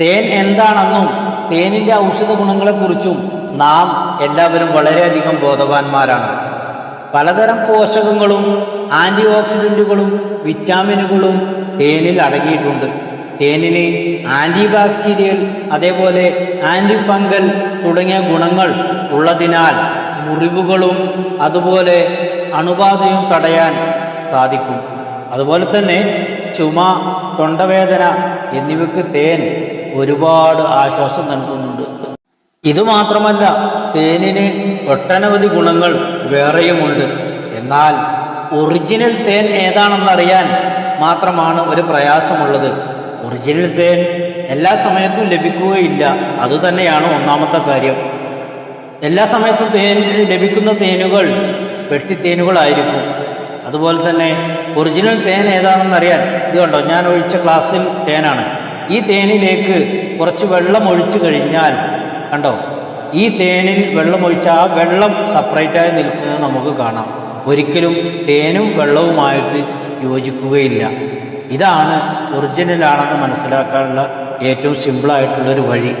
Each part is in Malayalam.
തേൻ എന്താണെന്നും തേനിന്റെ ഔഷധ ഗുണങ്ങളെക്കുറിച്ചും നാം എല്ലാവരും വളരെയധികം ബോധവാന്മാരാണ്. പലതരം പോഷകങ്ങളും ആന്റി ഓക്സിഡന്റുകളും വിറ്റാമിനുകളും തേനിൽ അടങ്ങിയിട്ടുണ്ട്. തേനിന് ആന്റി ബാക്ടീരിയൽ അതേപോലെ ആന്റി ഫംഗൽ തുടങ്ങിയ ഗുണങ്ങൾ ഉള്ളതിനാൽ മുറിവുകളും അതുപോലെ അണുബാധയും തടയാൻ സാധിക്കും. അതുപോലെ തന്നെ ചുമ തൊണ്ടവേദന എന്നിവയ്ക്ക് തേൻ ഒരുപാട് ആശ്വാസം നൽകുന്നുണ്ട്. ഇതുമാത്രമല്ല തേനിന് ഒട്ടനവധി ഗുണങ്ങൾ വേറെയുമുണ്ട്. എന്നാൽ ഒറിജിനൽ തേൻ ഏതാണെന്നറിയാൻ മാത്രമാണ് ഒരു പ്രയാസമുള്ളത്. ഒറിജിനൽ തേൻ എല്ലാ സമയത്തും ലഭിക്കുകയില്ല. അതുതന്നെയാണ് ഒന്നാമത്തെ കാര്യം. എല്ലാ സമയത്തും തേൻ ലഭിക്കുന്ന തേനുകൾ വെട്ടിത്തേനുകളായിരിക്കും അതുപോലെ തന്നെ ഒറിജിനൽ തേൻ ഏതാണെന്നറിയാൻ ഇത് കണ്ടോ? ഞാൻ ഒഴിച്ച ക്ലാസ്സിൽ തേനാണ്. ഈ തേനിലേക്ക് കുറച്ച് വെള്ളം ഒഴിച്ചു കഴിഞ്ഞാൽ കണ്ടോ? ഈ തേനിൽ വെള്ളം ഒഴിച്ച ആ വെള്ളം സെപ്പറേറ്റായി നിൽക്കുന്നത് നമുക്ക് കാണാം. ഒരിക്കലും തേനും വെള്ളവുമായിട്ട് യോജിക്കുകയില്ല. ഇതാണ് ഒറിജിനലാണെന്ന് മനസ്സിലാക്കാനുള്ള ഏറ്റവും സിമ്പിളായിട്ടുള്ളൊരു വഴി.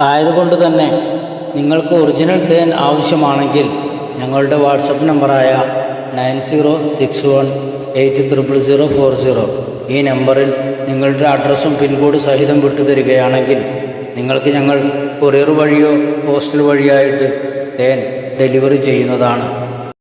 ആയതുകൊണ്ട് തന്നെ നിങ്ങൾക്ക് ഒറിജിനൽ തേൻ ആവശ്യമാണെങ്കിൽ ഞങ്ങളുടെ വാട്സപ്പ് നമ്പറായ nine zero six one eight triple zero four zero ഈ നമ്പറിൽ നിങ്ങളുടെ അഡ്രസ്സും പിൻകോഡ് സഹിതം വിട്ടു തരികയാണെങ്കിൽ നിങ്ങൾക്ക് ഞങ്ങൾ കൊറിയർ വഴിയോ പോസ്റ്റൽ വഴിയായിട്ട് തേൻ ഡെലിവറി ചെയ്യുന്നതാണ്.